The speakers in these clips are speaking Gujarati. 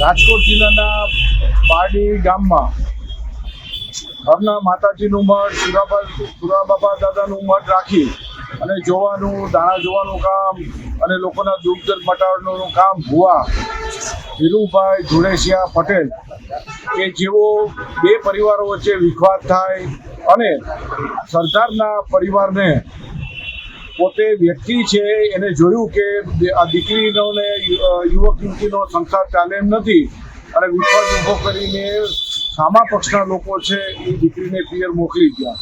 રાજકોટ જિલ્લાના પારડી ગામમાં ઘરના માતાજીનું મઠ સુરાબા સુરાબાબા દાદાનું મઠ રાખી અને જોવાનું, દાણા જોવાનું કામ અને લોકોના દુઃખ દર્દ મટાડવાનું કામ ભુવા ધીરુભાઈ ધુણેશિયા પટેલ, કે જેઓ બે પરિવારો વચ્ચે વિખવાદ થાય અને સરદારના પરિવારને પોતે વ્યક્તિ છે, એને જોયું કે આ દીકરીનો ને યુવક યુવતીનો સંસાર ચાલે એમ નથી. અને વિશ્વાસ ઊભો કરીને સામા પક્ષના લોકો છે, એ દીકરીને પિયર મોકલી ગયા.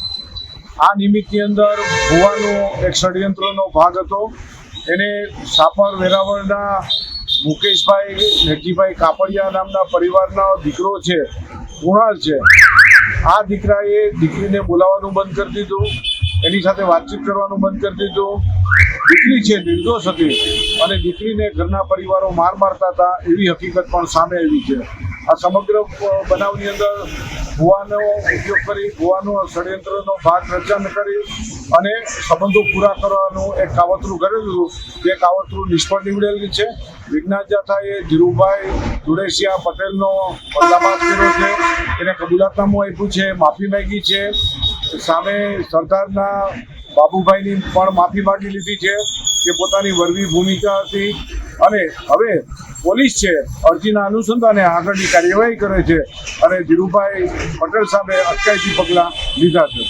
આ નિમિત્તની અંદર ગોવાનો એક ષડયંત્રનો ભાગ હતો. એને સાપર વેરાવળના મુકેશભાઈ નેજીભાઈ કાપડિયા નામના પરિવારના દીકરો છે, કુણાલ છે. આ દીકરાએ દીકરીને બોલાવવાનું બંધ કરી દીધું. એની સાથે વાતચીત કરવાનું બંધ કરી દીધું. દીકરી છે, નિર્દોષ હતી અને દીકરીને ઘરના પરિવારો માર મારતા હતા, એવી હકીકત પણ સામે આવી છે. આ સમગ્ર બનાવની અંદર ભુવાનો ઉપયોગ કરી ગોવાનું ષડયંત્રનો ભાગ રચન કરી અને સંબંધો પૂરા કરવાનું એક કાવતરું કરેલું હતું તે કાવતરું નિષ્ફળ નીવડેલું છે. વિજ્ઞાન જાથાએ ધીરુભાઈ ધુડેશિયા પટેલનો બદલાબાદ કર્યો છે. એને કબૂલાતનામું આપ્યું છે, માફી માંગી છે. સામે સરદારના બાબુભાઈની પણ માફી માંગી લીધી છે કે પોતાની વરવી ભૂમિકા હતી. અને હવે પોલીસ છે. અરજીના અનુસંધાને આગળની કાર્યવાહી કરે છે અને ધીરુભાઈ પટેલ સામે અટકાયતી પગલાં લીધા છે.